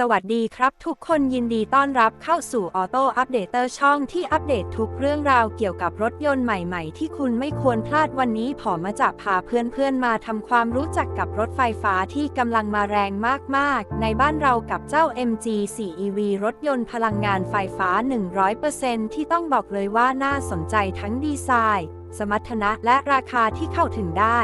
สวัสดีครับทุกคนยินดีต้อนรับเข้าสู่ออโต้อัปเดตเตอร์ช่องที่อัปเดตทุกเรื่องราวเกี่ยวกับรถยนต์ใหม่ๆ ที่คุณไม่ควรพลาดวันนี้ผอมาจะพาเพื่อนๆมาทำความรู้จักกับรถไฟฟ้าที่กำลังมาแรงมากๆ ในบ้านเรากับเจ้า MG 4 EV รถยนต์พลังงานไฟฟ้า 100%ที่ต้องบอกเลยว่าน่าสนใจทั้งดีไซน์ สมรรถนะและราคาที่เข้าถึงได้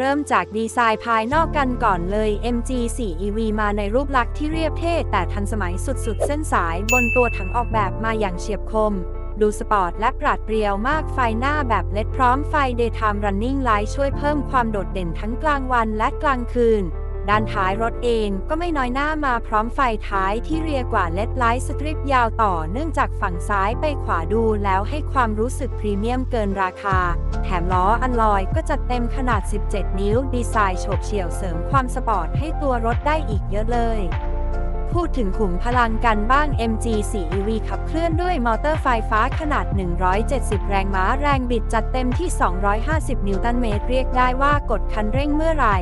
เริ่มจากดีไซน์ภายนอกกันก่อนเลย MG 4 EV มาในรูปลักษณ์ที่เรียบเท่แต่ทันสมัยสุดๆ เส้นสายบนตัวถังออกแบบมาอย่างเฉียบคม ดูสปอร์ตและปราดเปรียวมากไฟหน้าแบบเลดพร้อมไฟ Daytime Running Light ช่วยเพิ่มความโดดเด่นทั้งกลางวันและกลางคืน ด้านท้ายรถเองก็ไม่น้อยหน้ามาพร้อมไฟท้ายที่เรียกว่าเลดไลท์สตริปยาวต่อเนื่องจากฝั่งซ้ายไปขวาดูแล้วให้ความรู้สึกพรีเมียมเกินราคา แถมล้ออันลอยก็จัดเต็มขนาด 17 นิ้ว ดีไซน์โฉบเฉี่ยวเสริมความสปอร์ตให้ตัวรถได้อีกเยอะเลยพูดถึงขุมพลังกันบ้าง MG 4 EV ขับเคลื่อนด้วยมอเตอร์ไฟฟ้าขนาด 170 แรงม้าแรงบิดจัดเต็มที่ 250 นิวตันเมตร เรียกได้ว่ากดคันเร่งเมื่อไหร่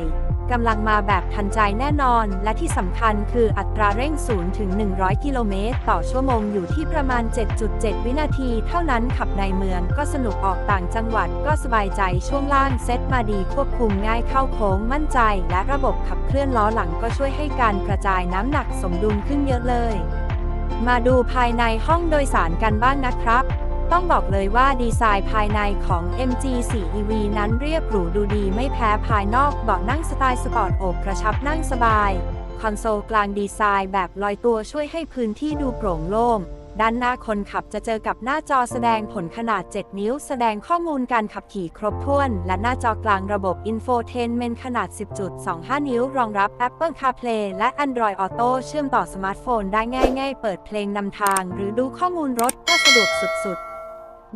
กำลังมาแบบทันใจแน่นอน และที่สำคัญคืออัตราเร่ง 0 ถึง 100 กิโลเมตร ต่อชั่วโมงอยู่ที่ประมาณ 7.7 วินาที เท่านั้นขับในเมืองก็สนุกออกต่างจังหวัดก็สบายใจช่วงล่างเซ็ตมาดีควบคุมง่ายเข้าโค้งมั่นใจ และระบบขับเคลื่อนล้อหลังก็ช่วยให้การกระจายน้ำหนักสมดุลขึ้นเยอะเลย มาดูภายในห้องโดยสารกันบ้างนะครับ ต้องบอกเลยว่าดีไซน์ภายในของ MG 4 EV นั้นเรียบหรูดูดีไม่แพ้ภายนอกเบาะนั่งสไตล์สปอร์ตโอบกระชับนั่งสบาย คอนโซลกลางดีไซน์แบบลอยตัวช่วยให้พื้นที่ดูโปร่งโล่ง ด้านหน้าคนขับจะเจอกับหน้าจอแสดงผลขนาด 7 นิ้ว แสดงข้อมูลการขับขี่ครบถ้วน และหน้าจอกลางระบบ Infotainment ขนาด 10.25 นิ้ว รองรับ Apple CarPlay และ Android Auto เชื่อมต่อสมาร์ทโฟนได้ง่าย ๆ เปิดเพลงนำทาง หรือดูข้อมูลรถก็สะดวกสุดๆ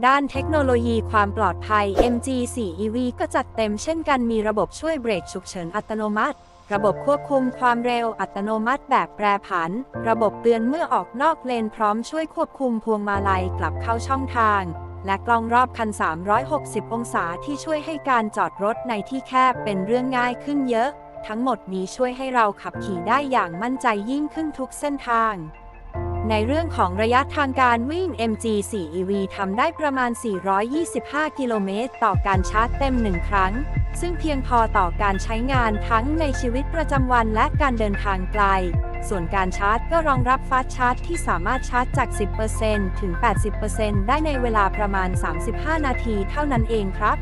ด้านเทคโนโลยีความปลอดภัย MG 4 EV ก็จัดเต็มเช่นกันมีระบบช่วยเบรกฉุกเฉินอัตโนมัติ ระบบควบคุมความเร็วอัตโนมัติแบบแปรผัน ระบบเตือนเมื่อออกนอกเลนพร้อมช่วยควบคุมพวงมาลัยกลับเข้าช่องทาง และกล้องรอบคัน 360 องศาที่ช่วยให้การจอดรถในที่แคบเป็นเรื่องง่ายขึ้นเยอะ ทั้งหมดนี้ช่วยให้เราขับขี่ได้อย่างมั่นใจยิ่งขึ้นทุกเส้นทาง ในเรื่องของระยะทางการวิ่ง MG 4 EV ทำได้ประมาณ 425 กิโลเมตรต่อการชาร์จเต็ม 1 ครั้ง ซึ่งเพียงพอต่อการใช้งานทั้งในชีวิตประจำวันและการเดินทางไกล ส่วนการชาร์จก็รองรับฟาสชาร์จที่สามารถชาร์จจาก 10%ถึง 80%ได้ในเวลาประมาณ 35 นาทีเท่านั้นเองครับ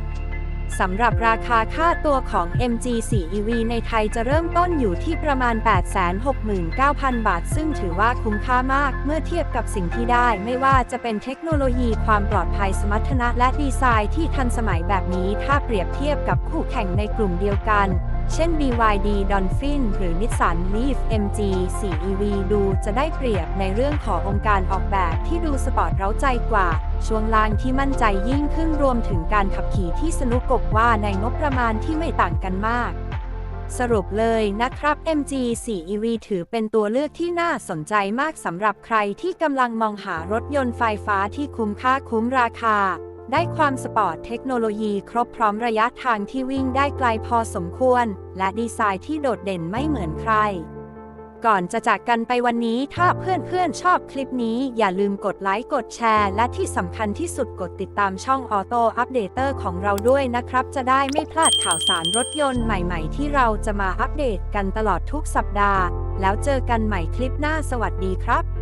สำหรับราคาค่าตัวของ MG 4 EV ในไทยจะเริ่มต้นอยู่ที่ประมาณ 869,000 บาท ซึ่งถือว่าคุ้มค่ามากเมื่อเทียบกับสิ่งที่ได้ ไม่ว่าจะเป็นเทคโนโลยีความปลอดภัยสมรรถนะและดีไซน์ที่ทันสมัยแบบนี้ถ้าเปรียบเทียบกับคู่แข่งในกลุ่มเดียวกัน เช่น BYD Dolphin หรือ Nissan Leaf MG 4 EV ดูจะได้เปรียบในเรื่องขององค์การออกแบบที่ดูสปอร์ตเร้าใจกว่า ช่วงล่างที่มั่นใจยิ่งขึ้นรวมถึงการขับขี่ที่สนุกกบว่าในงบประมาณที่ไม่ต่างกันมากสรุปเลยนะครับ MG 4 EV ถือเป็นตัวเลือกที่น่าสนใจมากสำหรับใครที่กำลังมองหารถยนต์ไฟฟ้าที่คุ้มค่าคุ้มราคา ได้ความสปอร์ตเทคโนโลยีครบพร้อมระยะทางที่วิ่งได้ไกลพอสมควร และดีไซน์ที่โดดเด่นไม่เหมือนใคร ก่อนจะจากกันไปวันนี้ถ้าเพื่อนๆชอบคลิปนี้อย่าลืมกดไลค์กดแชร์ และที่สำคัญที่สุดกดติดตามช่องออโต้อัปเดตเตอร์ของเราด้วยนะครับ จะได้ไม่พลาดข่าวสารรถยนต์ใหม่ๆ ที่เราจะมาอัปเดตกันตลอดทุกสัปดาห์ แล้วเจอกันใหม่คลิปหน้าสวัสดีครับ